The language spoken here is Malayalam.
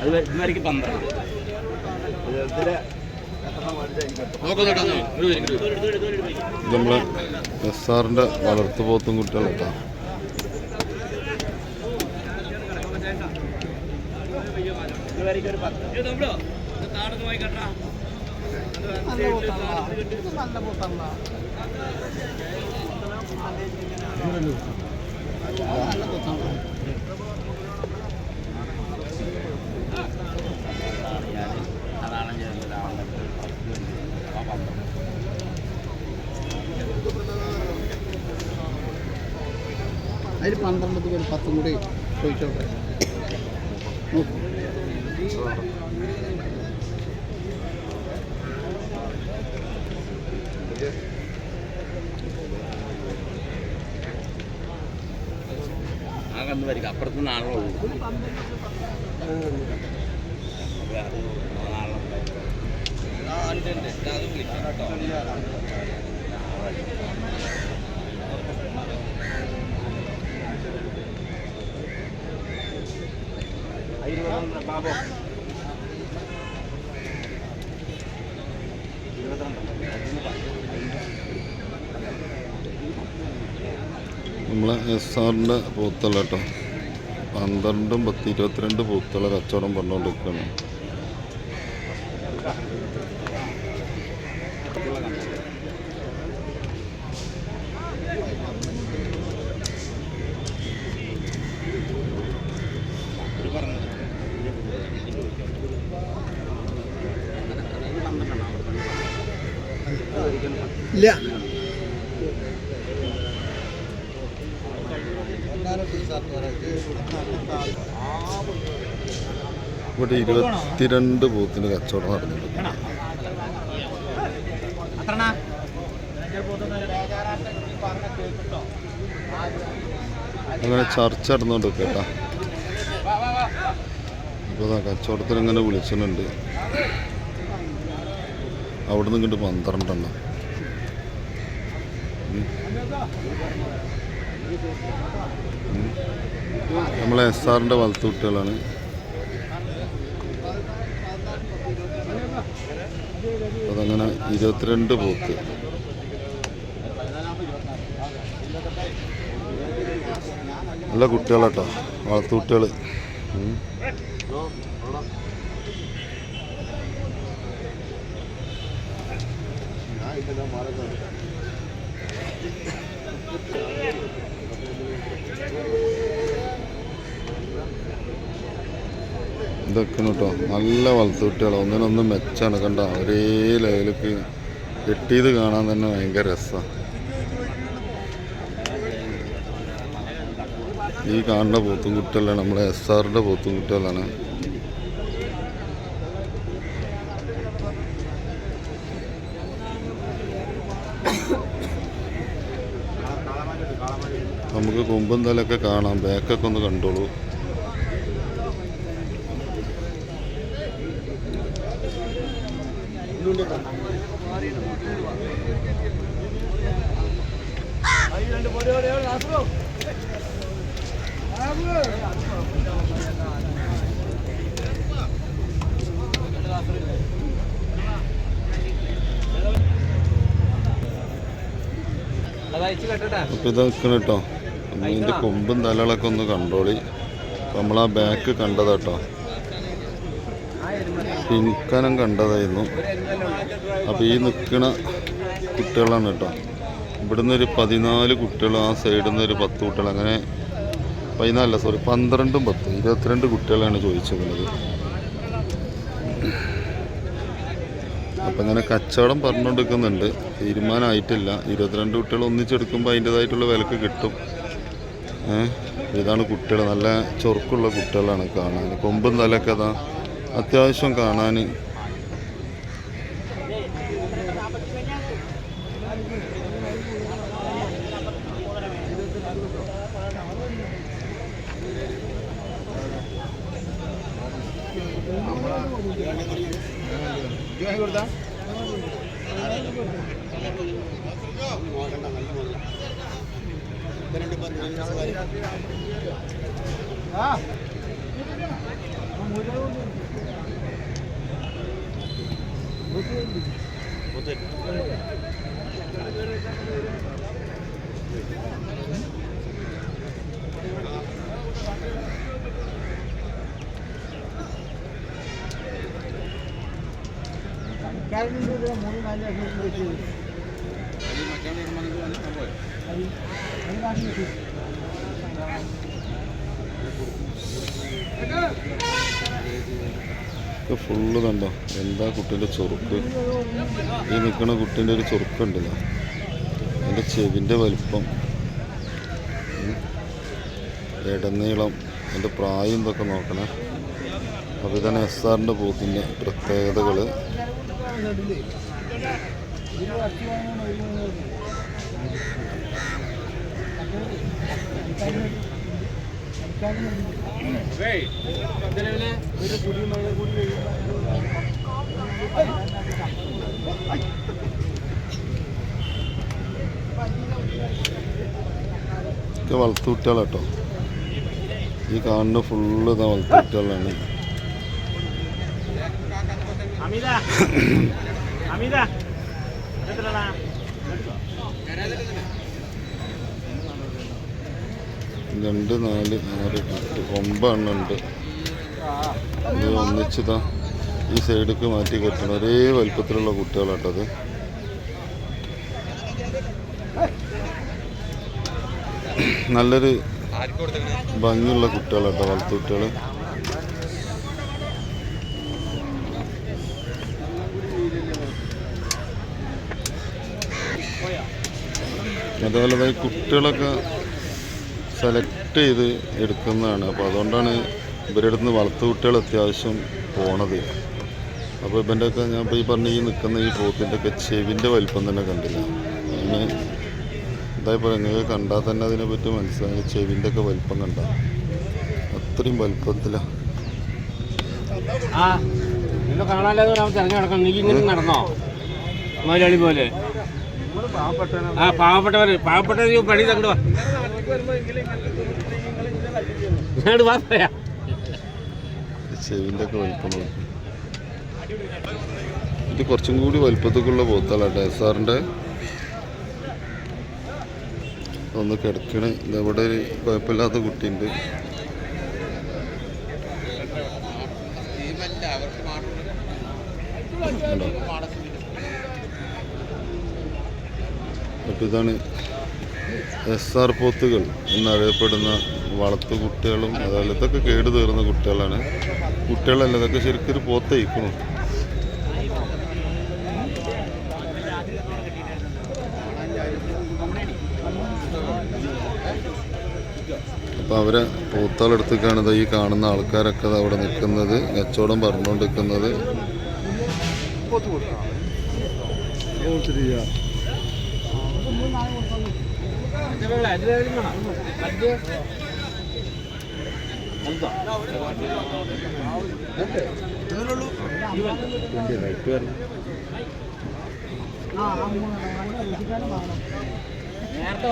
അത് ഇതുവരെയ്ക്ക് പന്ത്രണ്ട്. നമ്മളെ എസ് ആറിന്റെ വളർത്തു പോത്തും കുട്ടികളെത്താ ഇതുവരെയ്ക്ക് ഒരു പത്ത് അതാണ് ചെയ്യുന്നത് ആ പന്ത്രണ്ട് അതിൽ പന്ത്രണ്ട് ഒരു പത്തും കൂടി ചോദിച്ചോട്ടെ നോക്കൂ. ആ കന്ന് വരിക. അപ്പുറത്ത് നാളെ വിളിക്കാം ബാബോ നമ്മളെ എസ് ആറിന്റെ പൂത്തല കേട്ടോ. പന്ത്രണ്ടും പത്ത് ഇരുപത്തിരണ്ട് പൂത്തല കച്ചവടം പറഞ്ഞുകൊണ്ടിരിക്കുകയാണ്. ഇവിടെ ഇരുപത്തിരണ്ട് പൂത്തിന് കച്ചവടം നടന്നിട്ടുണ്ട് അങ്ങനെ ചർച്ച നടന്നുകൊണ്ട് കേട്ടാ. ഇപ്പോൾ കച്ചവടത്തിന് ഇങ്ങനെ വിളിച്ചിട്ടുണ്ട്. അവിടെ നിന്ന് ഇങ്ങോട്ട് പന്ത്രണ്ടെണ്ണം. നമ്മളെ എസ് ആറിന്റെ വളർത്തു കുട്ടികളാണ്. അതങ്ങനെ ഇരുപത്തിരണ്ട് പോത്ത് നല്ല കുട്ടികളാട്ടോ വളർത്തു കുട്ടികൾ ഇതൊക്കെ കേട്ടോ. നല്ല വളർത്തുകുട്ടികളാണ് ഒന്നിനൊന്നും മെച്ചാണ് കണ്ട? ഒരേ ലെവലിക്ക് കെട്ടിയത് കാണാൻ തന്നെ ഭയങ്കര രസമാണ് ഈ കാണുന്ന പോത്തും കുട്ടികളാണ്. നമ്മുടെ എസ് ആറിന്റെ പോത്തും കുട്ടികളാണ്. നമുക്ക് കൊമ്പും തലൊക്കെ കാണാം. ബാക്കൊക്കെ ഒന്ന് കണ്ടോളൂ. അപ്പോൾ ഇത് നിൽക്കണം കേട്ടോ ഇതിന്റെ കൊമ്പും തലകളൊക്കെ ഒന്ന് കണ്ടോളി. നമ്മളാ ബാക്ക് കണ്ടതാട്ടോ പിൻക്കനം കണ്ടതായിരുന്നു. അപ്പോൾ ഈ നിൽക്കണ കുട്ടികളാണ് കേട്ടോ. ഇവിടുന്ന് ഒരു പതിനാല് കുട്ടികൾ ആ സൈഡിൽ നിന്ന് ഒരു പത്ത് കുട്ടികൾ അങ്ങനെ പതിനാലല്ല സോറി പന്ത്രണ്ടും പത്ത് ഇരുപത്തിരണ്ട് കുട്ടികളാണ് ചോദിച്ചിരുന്നത് അപ്പം ഇങ്ങനെ കച്ചവടം പറഞ്ഞുകൊണ്ടിരിക്കുന്നുണ്ട് തീരുമാനമായിട്ടില്ല ഇരുപത്തിരണ്ട് കുട്ടികൾ ഒന്നിച്ചെടുക്കുമ്പോൾ അതിന്റെതായിട്ടുള്ള വിലക്ക് കിട്ടും. ഇതാണ് കുട്ടികൾ നല്ല ചൊറുക്കുള്ള കുട്ടികളാണ് കാണാൻ. കൊമ്പും അതാ അത്യാവശ്യം കാണാൻ. ആ. നാല് ലക്ഷം വെച്ച് അത് അത് കാട്ടി വെച്ചു ഇത് ഫുള്ള് കണ്ടോ? എന്താ കുട്ടീന്റെ ചൊറുക്ക്? ഈ നിൽക്കുന്ന കുട്ടീന്റെ ഒരു ചൊറുക്കുണ്ടല്ലോ. എന്റെ ചെവിന്റെ വലിപ്പം. ഇടനീളം എന്റെ പ്രായം ഇതൊക്കെ നോക്കണേ? അപ്പോൾ ഇതാണ് എസ് ആറിന്റെ പോത്തിന്റെ പ്രത്യേകതകൾ. ഒക്കെ വളർത്തുകുട്ടികളാട്ടോ ഈ കാണുന്ന ഫുള്ള് ഇതാ വളർത്തുകുട്ടികളാണ് അമിത അമിത. രണ്ട് നാല് ആറ് എട്ട് ഒമ്പതെണ്ണുണ്ട് ഇത് ഒന്നിച്ചതാ ഈ സൈഡിലേക്ക് മാറ്റി കെട്ടണം. ഒരേ വലുപ്പത്തിലുള്ള കുട്ടികളാട്ടത് നല്ലൊരു ഭംഗിയുള്ള കുട്ടികളാട്ടോ വളർത്തു കുട്ടികൾ അതുപോലെ കുട്ടികളൊക്കെ സെലക്ട് ചെയ്ത് എടുക്കുന്നതാണ്. അപ്പോൾ അതുകൊണ്ടാണ് ഇവരുടെ അടുത്ത് നിന്ന് വളർത്തു കുട്ടികൾ അത്യാവശ്യം പോണത്. അപ്പോൾ ഇവന്റെ ഒക്കെ ഞാൻ ഇപ്പോൾ ഈ പറഞ്ഞ ഈ നിൽക്കുന്ന ഈ പോത്തിന്റെ ഒക്കെ ചെവിന്റെ വലിപ്പം തന്നെ കണ്ടില്ല. അങ്ങനെ ഇതായപ്പോൾ നിങ്ങൾക്ക് കണ്ടാൽ തന്നെ അതിനെ പറ്റി മനസ്സിലായി ചെവിന്റെ ഒക്കെ വലിപ്പം കണ്ട. അത്രയും വലിപ്പത്തിലാണ് ഇങ്ങനെ നടന്നോ? മലയാളി പോലെ. ആ പാവപ്പെട്ടവർ പാവപ്പെട്ടവർ പണി തങ്ങട് ഞാൻ വാ പറയാം ചെവിന്റെ ഒക്കെ വലിപ്പം നോക്കി ഇത് കുറച്ചും കൂടി വലിപ്പത്തൊക്കെയുള്ള പോത്താളാട്ടോ എസ് ആറിന്റെ ഒന്ന് കിടക്കണ ഇതവിടെ ഒരു കുഴപ്പമില്ലാത്ത കുട്ടിയുണ്ട് കണ്ടോ? അപ്പോൾ ഇതാണ് എസ് ആർ പോത്തുകൾ എന്നറിയപ്പെടുന്ന വളർത്തു കുട്ടികളും അതുപോലെ ഇതൊക്കെ കേട് തീർന്ന കുട്ടികളാണ്. കുട്ടികളല്ല ഇതൊക്കെ ശരിക്കും ഒരു പോത്തയിക്കണം അപ്പോൾ അവരെ പോത്താളെടുത്തേക്കാണ് ഈ കാണുന്ന ആൾക്കാരൊക്കെ അവിടെ നിൽക്കുന്നത് കച്ചവടം പറഞ്ഞുകൊണ്ടിരിക്കുന്നത്. ആ മൂന്ന് നല്ല നേരത്തെ